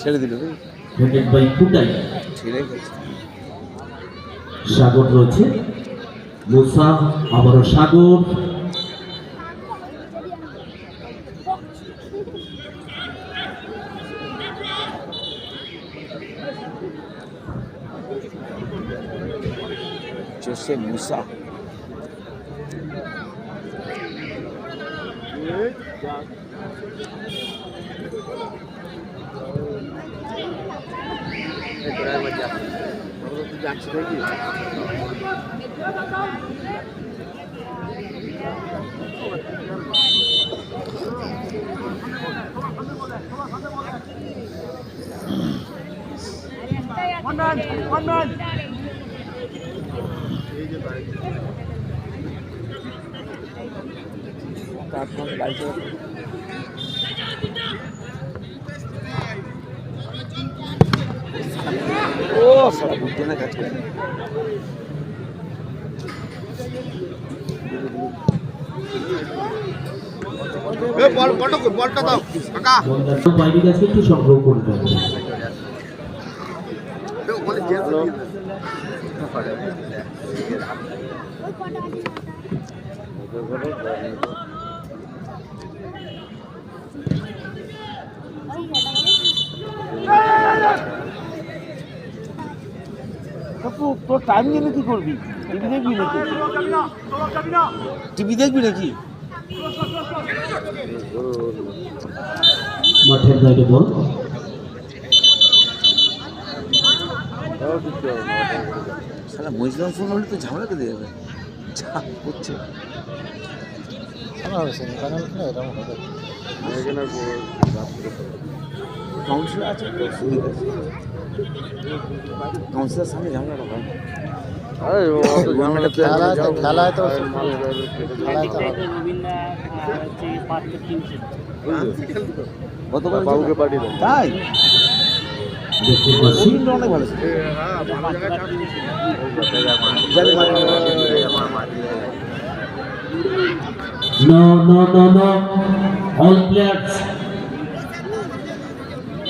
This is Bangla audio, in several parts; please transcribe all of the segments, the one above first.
ছেড়ে দিল। ছেড়ে গেছে। সাগর রয়েছে। মুসা আবারও সাগর। জোসে মুসা। ও সারা বুঝতে না কাজ করে বলটা দাও কাকা। বলটা বাইরে গেছে একটু সংগ্রহ করতে হবে কাকু তোর টাইম গেলে কি করবি? টিভি দেখবি নাকি? টিভি দেখবি নাকি? মাঠের বাইরে বল। সালা মহিষগ্রাম ফোন হলে তো ঝামেলা করে যাবে। যা করছে। তো সুবিধা আছে কাউন্সিলর সামনে ঝামেলাটা হয় খেলায় তো কত বাবুকে পাঠিয়ে তাই? দেখতে পাচ্ছি সুনীলটা অনেক ভালো ছিল players.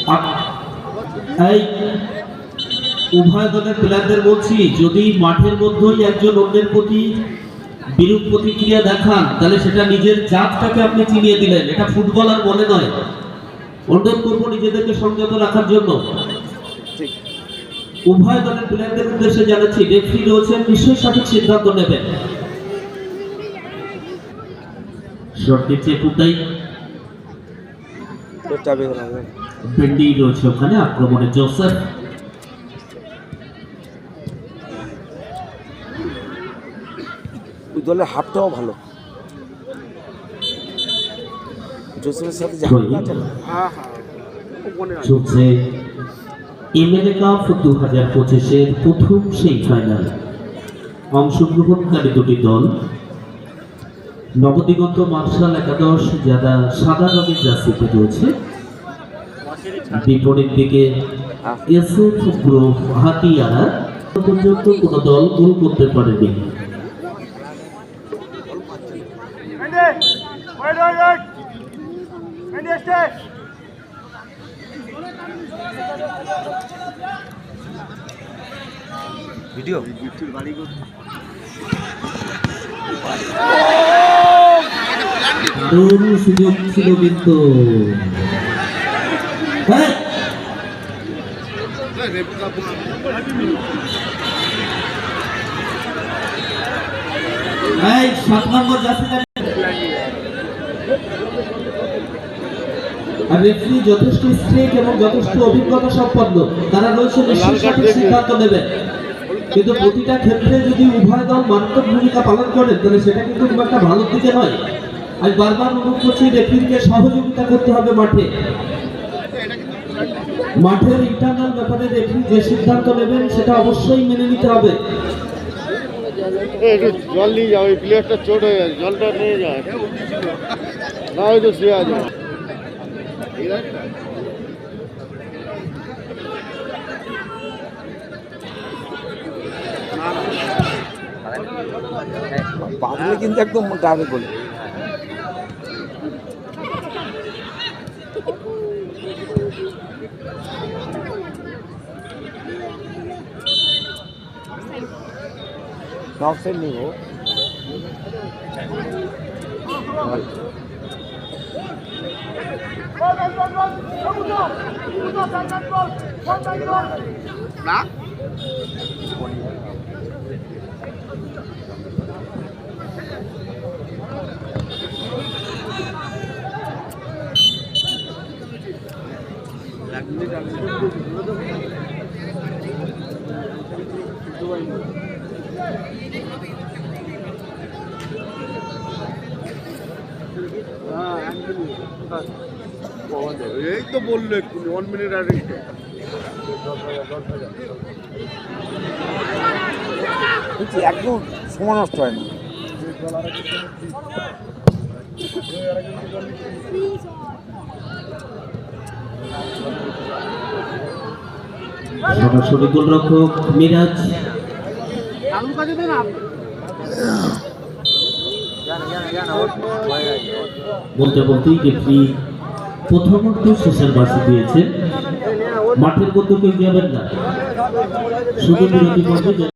আ- এই উভয় দলের প্লেয়ারদের বলছি যদি মাঠের মধ্যেই একজন অন্যের প্রতি বিরূপ প্রতিক্রিয়া দেখান তাহলে সেটা নিজের জাতটাকে আপনি চিনিয়ে দিলেন। এটা ফুটবল আর মনে নয়। অনুরোধ করব নিজেদেরকে সংযত রাখার জন্য। উভয় দলের প্লেয়ারদের উদ্দেশ্যে জানাচ্ছি রেফারি রয়েছেন নিশ্চয়ই সঠিক সিদ্ধান্ত নেবেন। শট দিচ্ছে কুটাই তোর চাবি হলো না বেন্ডি রয়েছে ওখানে আক্রমণে জোসেফ। ওই দলের হাফটাও ভালো। জোসেফের সাথে আছে না চলছে এমএলএ কাপ দু হাজার পঁচিশের প্রথম সেই ফাইনাল অংশগ্রহণকারী দুটি দল নবদিগন্ত মার্শাল একাদশ যারা সাদা রঙের জার্সিতে রয়েছে। বিপরীত দিকে এসএফ গ্রুপ হাতিয়ারা। পর্যন্ত কোনো দল গোল করতে পারেনি। ভিডিও। দারুণ সুযোগ ছিল কিন্তু। হ্যাঁ? সাত নম্বর জার্সিদার আর রেফারি যথেষ্ট স্ট্রিক এবং যথেষ্ট অভিজ্ঞতা সম্পন্ন। তারা রয়েছে নিশ্চয়ই সঠিক সিদ্ধান্ত নেবেন কিন্তু প্রতিটা ক্ষেত্রে যদি উভয় দল মারাত্মক ভূমিকা পালন করেন তাহলে সেটা কিন্তু খুব একটা ভালো দিকে নয়। আমি বারবার অনুরোধ করছি রেফারিকে সহযোগিতা করতে হবে মাঠে। মাঠের ইন্টারনাল ব্যাপারে রেফারি যে সিদ্ধান্ত নেবেন সেটা অবশ্যই মেনে নিতে হবে। একটু জল নিয়ে যাও এই প্লেয়ারটা চোট হয়ে গেছে জলটা নিয়ে যাও না হয়তো শুয়ে আছে বাঁধলে কিন্তু একদম ডাবে বলে। সেট নিব এই তো বলল একটু ওয়ান মিনিট বলছি একদম সময় নষ্ট হয় না সরাসরি গোলরক্ষক মিরাজ। বলতে বলতেই প্রথম প্রথমত শেষের বাসি দিয়েছে। মাঠের মধ্যে কেউ যাবেন না। শুধু বিরতি পর্বে